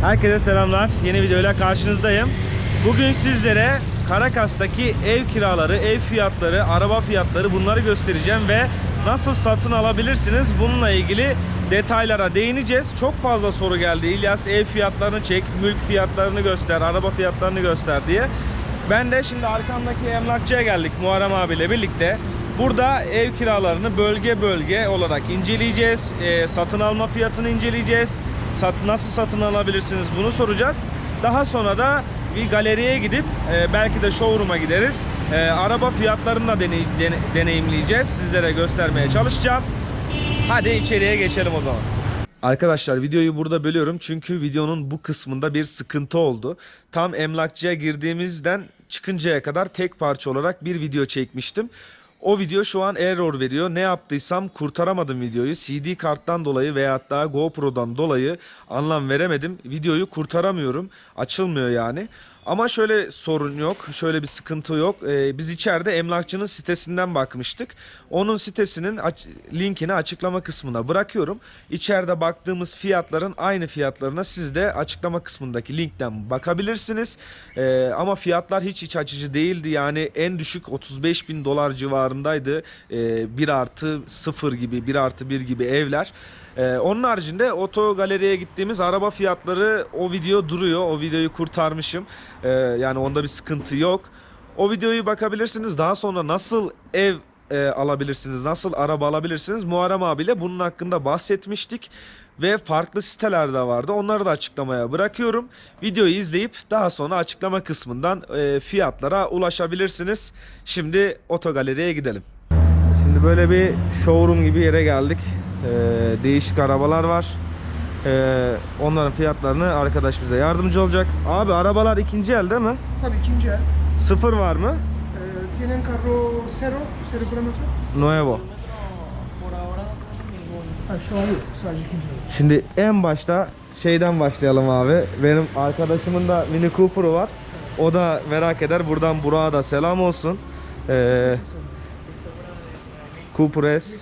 Herkese selamlar. Yeni videoyla karşınızdayım. Bugün sizlere Karakas'taki ev kiraları, ev fiyatları, araba fiyatları bunları göstereceğim ve nasıl satın alabilirsiniz bununla ilgili detaylara değineceğiz. Çok fazla soru geldi. İlyas ev fiyatlarını çek, mülk fiyatlarını göster, araba fiyatlarını göster diye. Ben de şimdi arkamdaki emlakçıya geldik Muharrem abiyle birlikte. Burada ev kiralarını bölge bölge olarak inceleyeceğiz. Ee, satın alma fiyatını inceleyeceğiz. Sat, nasıl satın alabilirsiniz bunu soracağız. Daha sonra da bir galeriye gidip e, belki de showroom'a gideriz. E, araba fiyatlarını da deney- dene- deneyimleyeceğiz. Sizlere göstermeye çalışacağım. Hadi içeriye geçelim o zaman. Arkadaşlar videoyu burada bölüyorum çünkü videonun bu kısmında bir sıkıntı oldu. Tam emlakçıya girdiğimizden çıkıncaya kadar tek parça olarak bir video çekmiştim. O video şu an error veriyor. Ne yaptıysam kurtaramadım videoyu. CD karttan dolayı veyahut da GoPro'dan dolayı anlam veremedim. Videoyu kurtaramıyorum. Açılmıyor yani. Ama şöyle sorun yok, şöyle bir sıkıntı yok. Ee, biz içeride emlakçının sitesinden bakmıştık. Onun sitesinin aç- linkini açıklama kısmına bırakıyorum. İçeride baktığımız fiyatların aynı fiyatlarına siz de açıklama kısmındaki linkten bakabilirsiniz. Ee, ama fiyatlar hiç iç açıcı değildi. Yani en düşük 35 bin dolar civarındaydı. Ee, 1 artı 0 gibi, 1 artı 1 gibi evler. Ee, onun haricinde oto galeriye gittiğimiz araba fiyatları o video duruyor. O videoyu kurtarmışım. Ee, yani onda bir sıkıntı yok. O videoyu bakabilirsiniz. Daha sonra nasıl ev e, alabilirsiniz, nasıl araba alabilirsiniz Muharrem abiyle bunun hakkında bahsetmiştik. Ve farklı siteler de vardı. Onları da açıklamaya bırakıyorum. Videoyu izleyip daha sonra açıklama kısmından e, fiyatlara ulaşabilirsiniz. Şimdi otogaleriye gidelim. Şimdi böyle bir showroom gibi yere geldik. Ee, değişik arabalar var. Ee, onların fiyatlarını arkadaş bize yardımcı olacak. Abi arabalar ikinci el değil mi? Tabii ikinci el. Sıfır var mı? Ee, tienen carro cero, cero kilometre. Nuevo. Şu an yok. Sadece ikinci el. Şimdi en başta şeyden başlayalım abi. Benim arkadaşımın da Mini Cooper'ı var. O da merak eder. Buradan Burak'a da selam olsun. Ee, Cooper S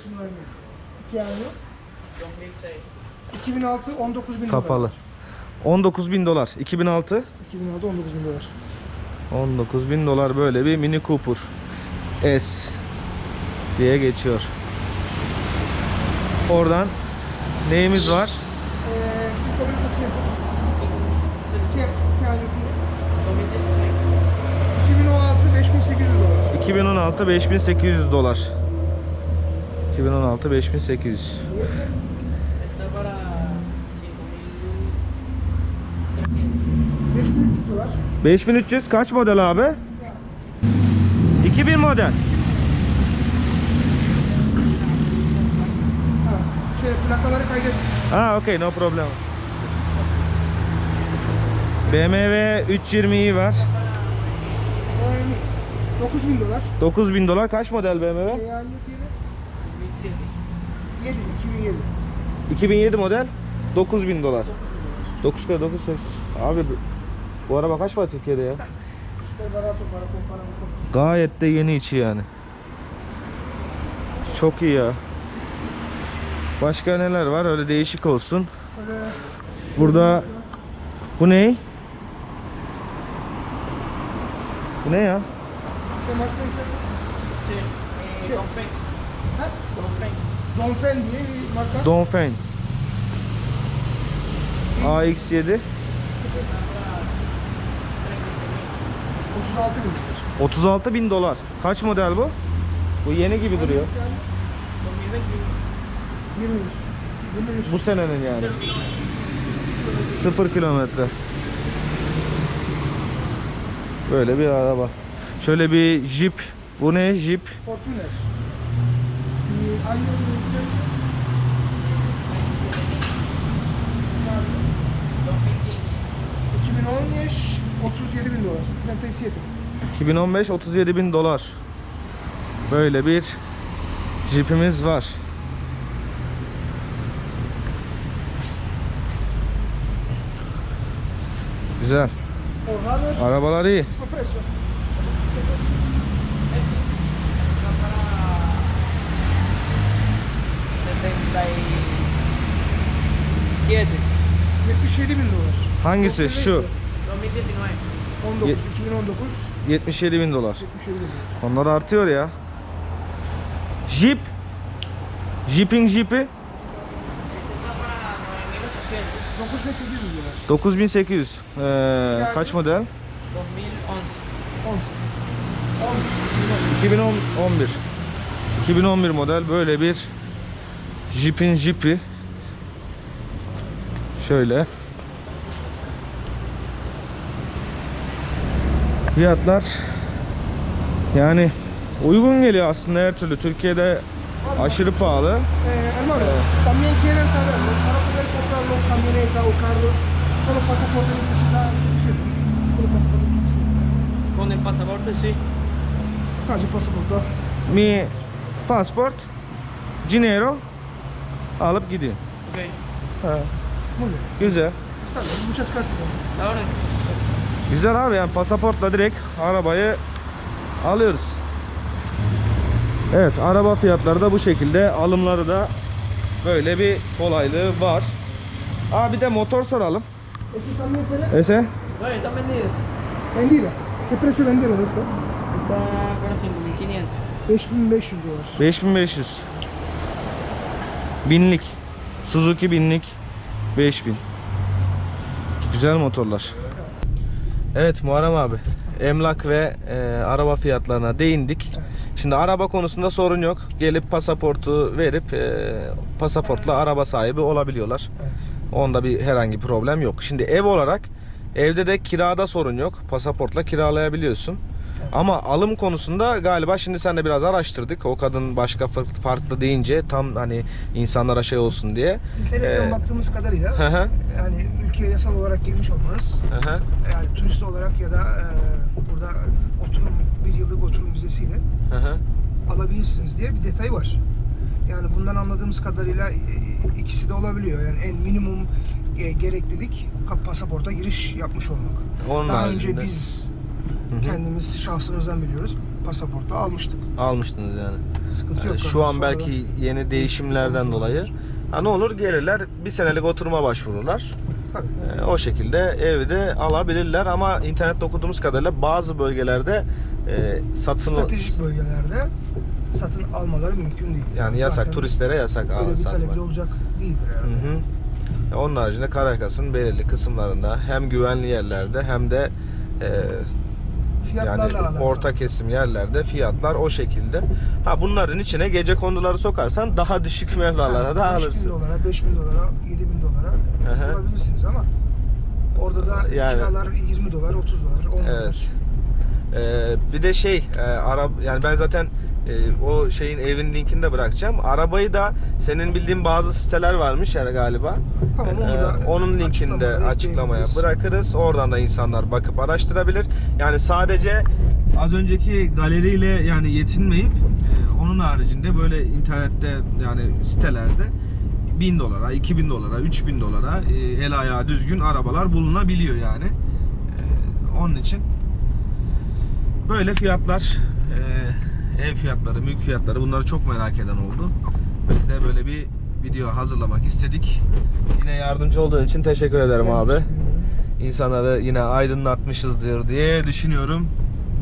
İki anno. 2006 19 bin kapalı. dolar. 19 bin dolar. 2006. 2006 19 bin dolar. 19 bin dolar böyle bir Mini Cooper S diye geçiyor. Oradan neyimiz var? Ee, 5800. İki, iki anno. 2016 5800 dolar. 2016 5800 dolar. 2016 5800. 5300 dolar. 5300 kaç model abi? 2000 model. Ha, şey plakaları kaydet. Ha okey no problem. BMW 320i var. Yani 9 bin dolar. 9000 dolar kaç model BMW? Ee, anno tiene 7 2007. 2007 model 9000 dolar. 9 kere 9 ses. Abi bu- araba kaç para Türkiye'de ya? Gayet de yeni içi yani. Çok iyi ya. Başka neler var öyle değişik olsun. Burada bu ne? Bu ne ya? Şey, Ha? Donfen diye bir marka. Dongfeng. AX7 36 bin dolar. 36 bin dolar. Kaç model bu? Bu yeni gibi duruyor. 20 bin. 20 bin. Bu senenin yani. 0 kilometre. Böyle bir araba. Şöyle bir Jeep. Bu ne Jeep? Fortuner. Bir Año de- 2015 37 bin dolar. 37. 2015 37 bin dolar. Böyle bir Jeep'imiz var. Güzel. Arabalar iyi. Mismo precio. siete 77 bin Hangisi? Şu. 19, Ye- 2019, 77 bin dolar. 77 bin. Onlar artıyor ya. Jeep. Jeep'in Jeep'i 9800 dolar. 9800. Ee, kaç model? 10. 11. 2011. 2011 model böyle bir Jeep'in Jeep'i. Şöyle. Fiyatlar yani uygun geliyor aslında her türlü. Türkiye'de aşırı pahalı. Hermano, también quieren saber, ¿no? para poder comprar o carros, solo pasaporte necesita suficiente. Solo pasaporte suficiente. Con el pasaporte sí. Sadece pasaporta. Mi pasport, dinero alıp gidiyor. Ok. Ha, güzel. Muchas gracias. Ahora. Güzel abi yani pasaportla direkt arabayı alıyoruz. Evet araba fiyatları da bu şekilde alımları da böyle bir kolaylığı var. Abi bir de motor soralım. Ese No, está vendido. Vendida. ¿Qué precio vendieron esto? Está para 5500. 5500 dolar. 5500 Binlik Suzuki binlik 5000 Güzel motorlar Evet Muharrem abi. Emlak ve e, araba fiyatlarına değindik. Evet. Şimdi araba konusunda sorun yok. Gelip pasaportu verip e, Pasaportla araba sahibi olabiliyorlar. Evet. Onda bir herhangi problem yok. Şimdi ev olarak Evde de kirada sorun yok. Pasaportla kiralayabiliyorsun ama alım konusunda galiba şimdi sen de biraz araştırdık. O kadın başka farklı, deyince tam hani insanlara şey olsun diye. İnternetten Ee, baktığımız kadarıyla Hı hı. yani ülkeye yasal olarak girmiş olmanız Hı hı. yani turist olarak ya da e, burada oturum bir yıllık oturum vizesiyle Hı hı. alabilirsiniz diye bir detay var. Yani bundan anladığımız kadarıyla e, ikisi de olabiliyor. Yani en minimum e, gereklilik pasaporta giriş yapmış olmak. Onun Daha önce biz Hı hı. kendimiz şahsımızdan biliyoruz. Pasaporta almıştık. almıştınız yani. Sıkıntı yok. Ee, Şu an belki yeni değişimlerden dolayı ha ne olur gelirler bir senelik oturuma başvururlar. Tabii. Ee, O şekilde evi de alabilirler ama internette okuduğumuz kadarıyla bazı bölgelerde e, satın Stratejik bölgelerde satın almaları mümkün değil. yani yasak Zaten turistlere yasak Öyle bir talebi olacak değildir yani. Hı hı. Onun haricinde Karakas'ın belirli kısımlarında hem güvenli yerlerde hem de e, Fiyatlarla yani alakalı. orta kesim yerlerde fiyatlar o şekilde. Ha bunların içine gece konduları sokarsan daha düşük mevlalara da 5000 alırsın. dolara, 5000 dolara, 7000 dolara bulabilirsiniz ama orada da Yani- kiralar 20 dolar, 30 dolar, 10 dolar. Evet. Ee, bir de şey e, arab yani ben zaten e, o şeyin evin linkini de bırakacağım. Arabayı da senin bildiğin bazı siteler varmış yani galiba. Tamam, onu Ee, onun linkini de açıklamaya bırakırız. Oradan da insanlar bakıp araştırabilir. Yani sadece az önceki galeriyle yani yetinmeyip e, onun haricinde böyle internette yani sitelerde 1000 dolara, 2000 dolara, 3000 dolara e, el ayağı düzgün arabalar bulunabiliyor yani. E, onun için böyle fiyatlar, e, ev fiyatları, mülk fiyatları bunları çok merak eden oldu. Biz de böyle bir video hazırlamak istedik. Yine yardımcı olduğun için teşekkür ederim abi. İnsanları yine aydınlatmışızdır diye düşünüyorum.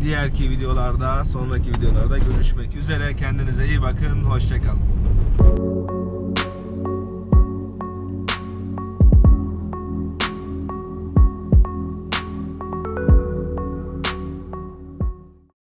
Diğerki videolarda, sonraki videolarda görüşmek üzere. Kendinize iyi bakın. Hoşçakalın.